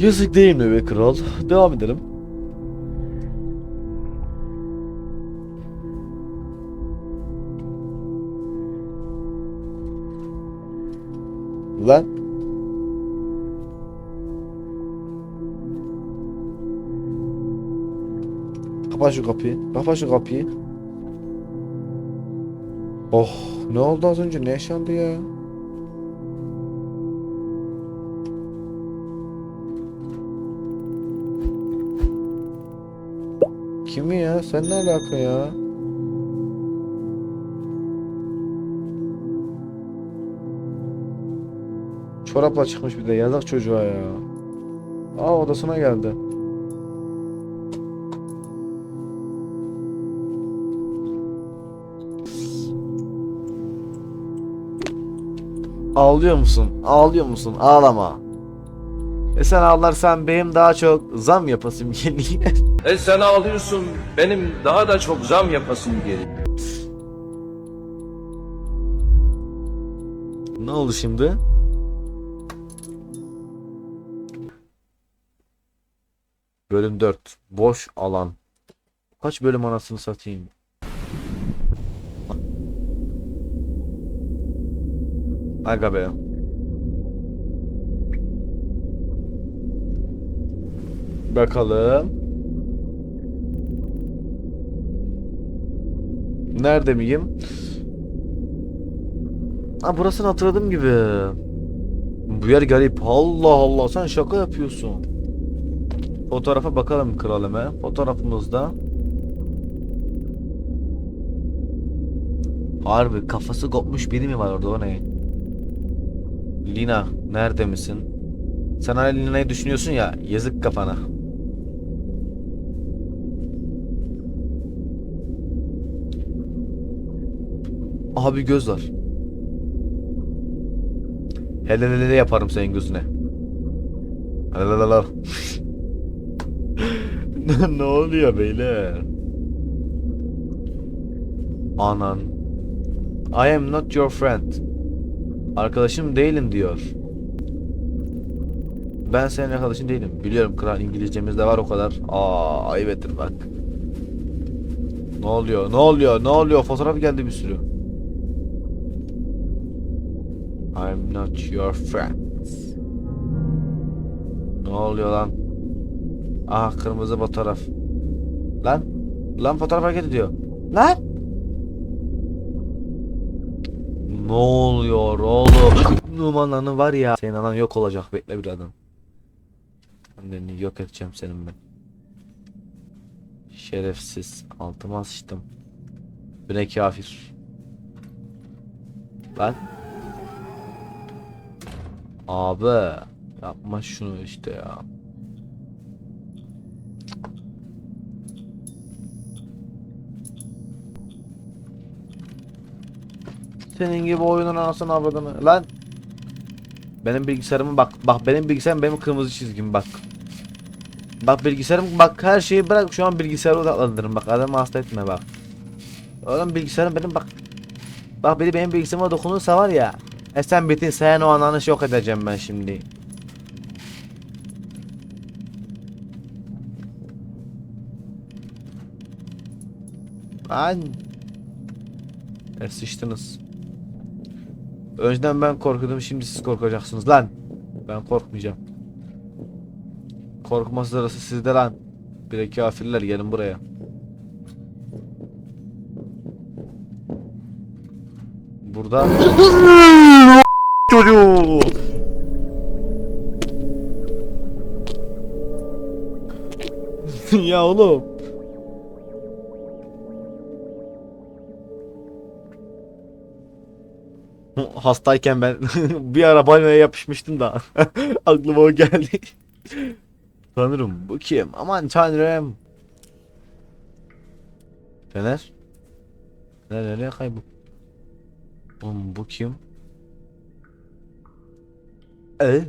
Yazık değil mi be kral? Devam edelim. Lan. Kapa şu kapıyı. Kapa şu kapıyı. Oh, ne oldu az önce? Ne yaşandı ya? Kimi ya? Sen ne alaka ya? Çorapla çıkmış bir de yazık çocuğa ya. Aa odasına geldi. Ağlıyor musun? Ağlıyor musun? Ağlama. E sen ağlarsan benim daha çok zam yapasım geliyor. E sen ağlıyorsun, benim daha da çok zam yapasım geliyor. ne oldu şimdi? Bölüm 4. Boş alan. Kaç bölüm anasını satayım? Aga be. Bakalım. Nerede miyim? Ha burasını hatırladığım gibi. Bu yer garip. Allah Allah sen şaka yapıyorsun. Fotoğrafa bakalım kralım he. Fotoğrafımızda. Harbi kafası kopmuş biri mi var orada o ne? Lina nerede misin? Sen hala Lina'yı düşünüyorsun ya yazık kafana. Abi göz var. Hele hele yaparım senin gözüne. Hele hele ne oluyor beyler? Anan. I am not your friend. Arkadaşım değilim diyor. Ben senin arkadaşın değilim. Biliyorum kral İngilizcemiz de var o kadar. Aa ayıp ettin bak. Ne oluyor? Ne oluyor? Ne oluyor? Fotoğraf geldi bir sürü. I'm not your friend. Ne oluyor lan? Aha kırmızı fotoğraf. Lan. Lan fotoğraf hareket ediyor. Lan. Ne oluyor oğlum? Numaranı var ya. Senin anan yok olacak. Bekle bir adam. Anneni yok edeceğim senin ben. Şerefsiz. Altıma sıçtım. Bu ne kafir. Lan. Abi. Yapma şunu işte ya. Senin gibi oyunun anasını avradını. Lan. Benim bilgisayarımı bak. Bak benim bilgisayarım benim kırmızı çizgim bak. Bak bilgisayarım bak her şeyi bırak şu an bilgisayara odaklanırım bak adamı hasta etme bak. Oğlum bilgisayarım benim bak. Bak biri benim bilgisayarıma dokunursa var ya. E sen bitin sen o ananı yok edeceğim ben şimdi. Lan. E sıçtınız. Önceden ben korkuyordum şimdi siz korkacaksınız lan. Ben korkmayacağım. Korkma sırası sizde lan. Bir de kafirler gelin buraya. Burada çocuğu. ya oğlum. Hastayken ben bir ara banyoya yapışmıştım da aklıma o geldi. Tanrım bu kim? Aman tanrım. Fener? Fener nereye kaybol? Oğlum bu kim? Ee?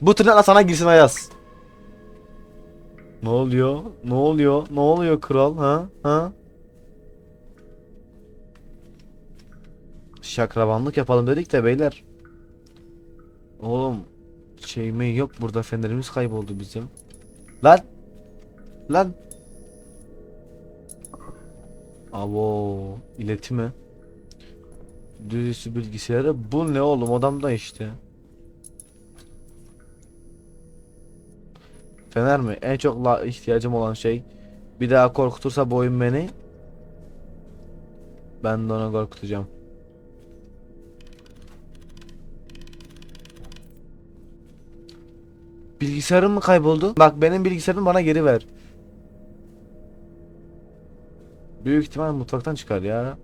Bu tırnakla sana girsin Ayaz. Ne oluyor? Ne oluyor? Ne oluyor kral? Ha? Ha? Şakrabanlık yapalım dedik de beyler. Oğlum Şey mi yok burada fenerimiz kayboldu bizim. Lan. Lan. Avo iletimi. Düzüstü bilgisayarı bu ne oğlum odamda işte. Fener mi? En çok ihtiyacım olan şey. Bir daha korkutursa bu beni. Ben de onu korkutacağım. Bilgisayarım mı kayboldu? Bak benim bilgisayarımı bana geri ver. Büyük ihtimal mutfaktan çıkar ya.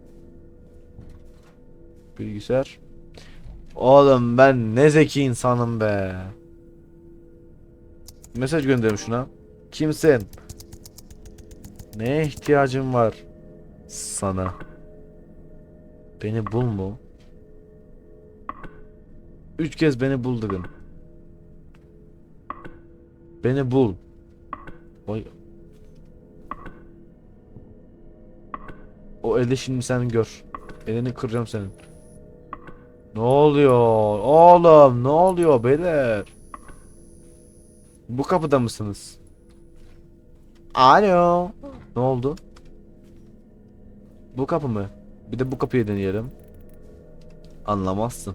Bilgisayar. Oğlum ben ne zeki insanım be. Mesaj gönderim şuna. Kimsin? Neye ihtiyacım var? Sana. Beni bul mu? Üç kez beni bul dedim. Beni bul. Vay. O eli şimdi sen gör. Elini kıracağım senin. Ne oluyor? Oğlum ne oluyor beyler? Bu kapıda mısınız? Alo. Ne oldu? Bu kapı mı? Bir de bu kapıyı deneyelim. Anlamazsın.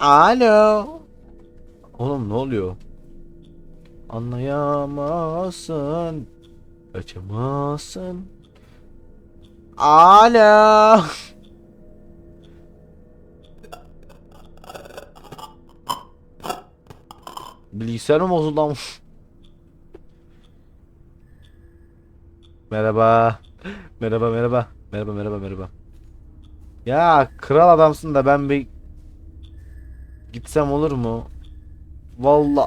Alo. Oğlum ne oluyor? Anlayamazsın. Açamazsın. Alo. Bilgisayarım bozuldu ama. Merhaba. Merhaba merhaba. Merhaba merhaba merhaba. Ya kral adamsın da ben bir gitsem olur mu? Valla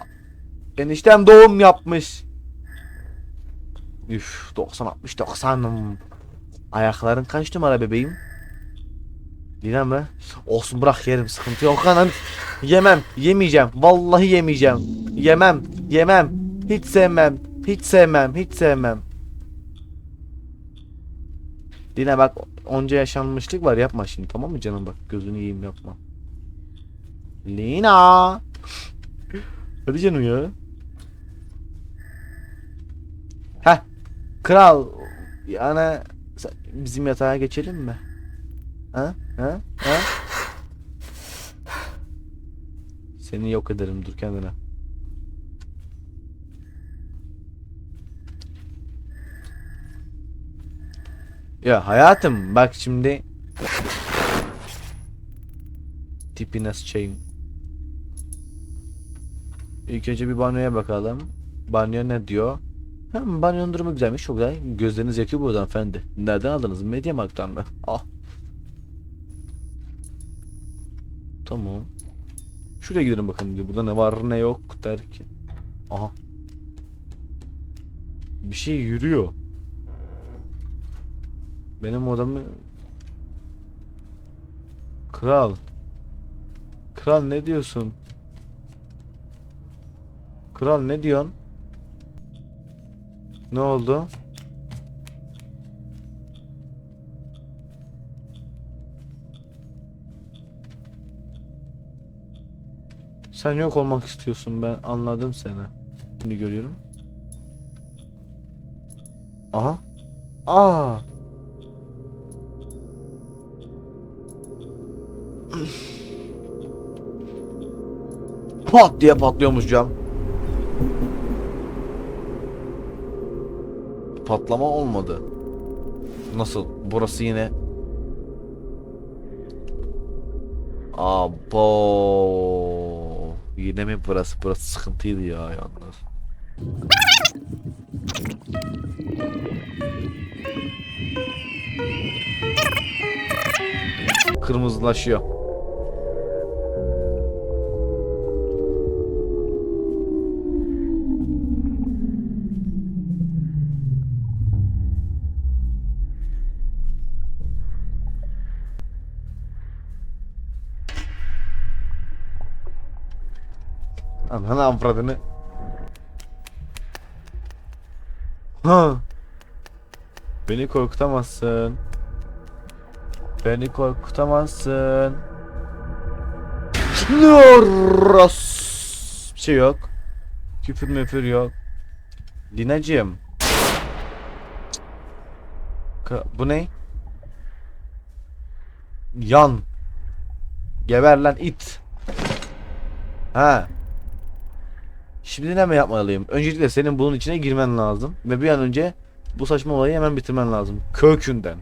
eniştem doğum yapmış. Üf 90 60 90. Ayakların kaç numara bebeğim? Yine mi? Olsun bırak yerim sıkıntı yok anam. Yemem yemeyeceğim vallahi yemeyeceğim. Yemem yemem hiç sevmem hiç sevmem hiç sevmem. Dine bak onca yaşanmışlık var yapma şimdi tamam mı canım bak gözünü yiyeyim yapma. Lina. Hadi canım ya. Heh. Kral. Yani bizim yatağa geçelim mi? Ha? Ha? Ha? Seni yok ederim dur kendine. Ya hayatım bak şimdi tipi nasıl şeyim. İlk önce bir banyoya bakalım. Banyo ne diyor? Hem banyonun durumu güzelmiş çok güzel. Gözleriniz yakıyor buradan efendi. Nereden aldınız? Mediamarkt'tan mı? Ah. Tamam. Şuraya gidelim bakalım diyor. Burada ne var ne yok der ki. Aha. Bir şey yürüyor. Benim odamı... Kral. Kral ne diyorsun? Kral ne diyorsun? Ne oldu? Sen yok olmak istiyorsun ben anladım seni. Şimdi görüyorum. Aha. Aa. Pat diye patlıyormuş cam. Patlama olmadı. Nasıl? Burası yine Abo. Yine mi burası? Burası sıkıntıydı ya yalnız. Kırmızılaşıyor. Ananı avradını. Ha. Beni korkutamazsın. Beni korkutamazsın. Noros. Hiçbir şey yok. Küfür müfür yok. Linacığım. Bu ne? Yan. Geber lan it. Ha. Şimdi ne yapmalıyım? Öncelikle senin bunun içine girmen lazım. Ve bir an önce bu saçma olayı hemen bitirmen lazım. Kökünden.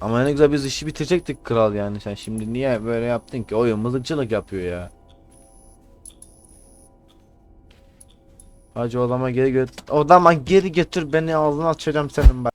Ama ne güzel biz işi bitirecektik kral yani. Sen şimdi niye böyle yaptın ki? Oyun mızıkçılık yapıyor ya. Hacı odama geri götür. Odama geri götür beni ağzına açacağım senin bak.